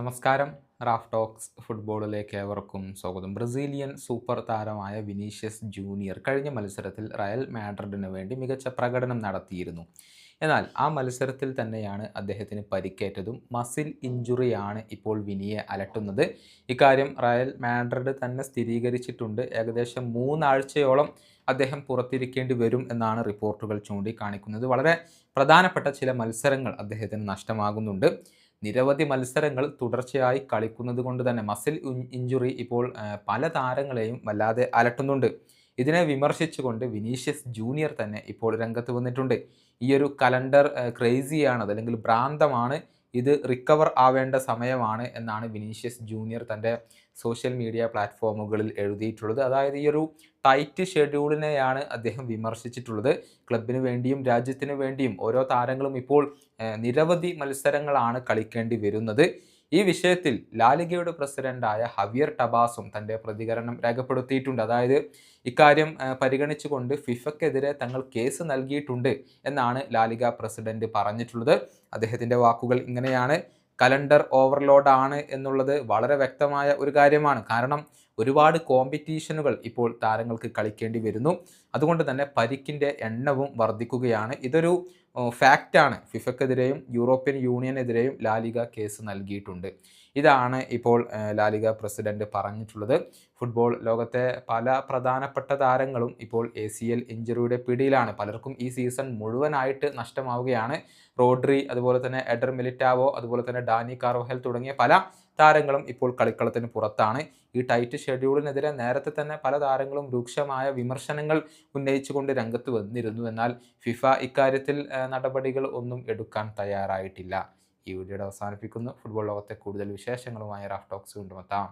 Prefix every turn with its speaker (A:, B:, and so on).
A: നമസ്കാരം. Raf talks ഫുട്ബോളിലേക്ക് ഏവർക്കും സ്വാഗതം. ബ്രസീലിയൻ സൂപ്പർ താരമായ വിനീഷ്യസ് ജൂനിയർ കഴിഞ്ഞ മത്സരത്തിൽ റയൽ മാഡ്രിഡിന് വേണ്ടി മികച്ച പ്രകടനം നടത്തിയിരുന്നു. എന്നാൽ ആ മത്സരത്തിൽ തന്നെയാണ് അദ്ദേഹത്തിന് പരിക്കേറ്റതും മസിൽ ഇഞ്ചുറിയാണ് ഇപ്പോൾ വിനിയെ അലട്ടുന്നത്. ഇക്കാര്യം റയൽ മാഡ്രിഡ് തന്നെ സ്ഥിരീകരിച്ചിട്ടുണ്ട്. ഏകദേശം മൂന്നാഴ്ചയോളം അദ്ദേഹം പുറത്തിരിക്കേണ്ടി വരും എന്നാണ് റിപ്പോർട്ടുകൾ ചൂണ്ടിക്കാണിക്കുന്നത്. വളരെ പ്രധാനപ്പെട്ട ചില മത്സരങ്ങൾ അദ്ദേഹത്തിന് നഷ്ടമാകുന്നുണ്ട്. നിരവധി മത്സരങ്ങൾ തുടർച്ചയായി കളിക്കുന്നത് കൊണ്ട് തന്നെ മസിൽ ഇഞ്ചുറി ഇപ്പോൾ പല താരങ്ങളെയും വല്ലാതെ അലട്ടുന്നുണ്ട്. ഇതിനെ വിമർശിച്ചുകൊണ്ട് വിനീഷ്യസ് ജൂനിയർ തന്നെ ഇപ്പോൾ രംഗത്ത് വന്നിട്ടുണ്ട്. ഈ ഒരു കലണ്ടർ ക്രേസിയാണ് അല്ലെങ്കിൽ ഭ്രാന്തമാണ് ഇത് റിക്കവർ ആവേണ്ട സമയമാണ് എന്നാണ് വിനീഷ്യസ് ജൂനിയർ തന്റെ സോഷ്യൽ മീഡിയ പ്ലാറ്റ്ഫോമുകളിൽ എഴുതിയിട്ടുള്ളത്. അതായത് ഈ ഒരു ടൈറ്റ് ഷെഡ്യൂളിനെയാണ് അദ്ദേഹം വിമർശിച്ചിട്ടുള്ളത്. ക്ലബിന് വേണ്ടിയും രാജ്യത്തിന് വേണ്ടിയും ഓരോ താരങ്ങളും ഇപ്പോൾ നിരവധി മത്സരങ്ങളാണ് കളിക്കേണ്ടി വരുന്നത്. ഈ വിഷയത്തിൽ ലാലിഗയുടെ പ്രസിഡന്റായ ഹവിയർ ടബാസും തന്റെ പ്രതികരണം രേഖപ്പെടുത്തിയിട്ടുണ്ട്. അതായത് ഇക്കാര്യം പരിഗണിച്ചുകൊണ്ട് ഫിഫയ്ക്കെതിരെ തങ്ങൾ കേസ് നൽകിയിട്ടുണ്ട് എന്നാണ് ലാലിഗ പ്രസിഡന്റ് പറഞ്ഞിട്ടുള്ളത്. അദ്ദേഹത്തിന്റെ വാക്കുകൾ ഇങ്ങനെയാണ്. കലണ്ടർ ഓവർലോഡാണ് എന്നുള്ളത് വളരെ വ്യക്തമായ ഒരു കാര്യമാണ്. കാരണം ഒരുപാട് കോമ്പറ്റീഷനുകൾ ഇപ്പോൾ താരങ്ങൾക്ക് കളിക്കേണ്ടി വരുന്നു. അതുകൊണ്ട് തന്നെ പരിക്കിന്റെ എണ്ണവും വർദ്ധിക്കുകയാണ് ഇതൊരു ഫാക്റ്റാണ് ഫിഫക്കെതിരെയും യൂറോപ്യൻ യൂണിയനെതിരെയും ലാലിക കേസ് നൽകിയിട്ടുണ്ട്. ഇതാണ് ഇപ്പോൾ ലാലിക പ്രസിഡന്റ് പറഞ്ഞിട്ടുള്ളത്. ഫുട്ബോൾ ലോകത്തെ പല പ്രധാനപ്പെട്ട താരങ്ങളും ഇപ്പോൾ എ സി എൽ ഇഞ്ചുറിയുടെ പിടിയിലാണ്. പലർക്കും ഈ സീസൺ മുഴുവനായിട്ട് നഷ്ടമാവുകയാണ്. റോഡ്രി അതുപോലെ തന്നെ എഡർ മിലിറ്റാവോ അതുപോലെ തന്നെ ഡാനി കാർവഹൽ തുടങ്ങിയ പല താരങ്ങളും ഇപ്പോൾ കളിക്കളത്തിന് പുറത്താണ്. ഈ ടൈറ്റ് ഷെഡ്യൂളിനെതിരെ നേരത്തെ തന്നെ പല താരങ്ങളും രൂക്ഷമായ വിമർശനങ്ങൾ ഉന്നയിച്ചുകൊണ്ട് രംഗത്ത് വന്നിരുന്നു. എന്നാൽ ഫിഫ ഇക്കാര്യത്തിൽ നടപടികൾ ഒന്നും എടുക്കാൻ തയ്യാറായിട്ടില്ല. ഈ വീഡിയോയുടെ അവസാനിപ്പിക്കുന്നു. ഫുട്ബോൾ ലോകത്തെ കൂടുതൽ വിശേഷങ്ങളുമായി റാഫ് ടോക്സ് കൊണ്ടുമെത്താം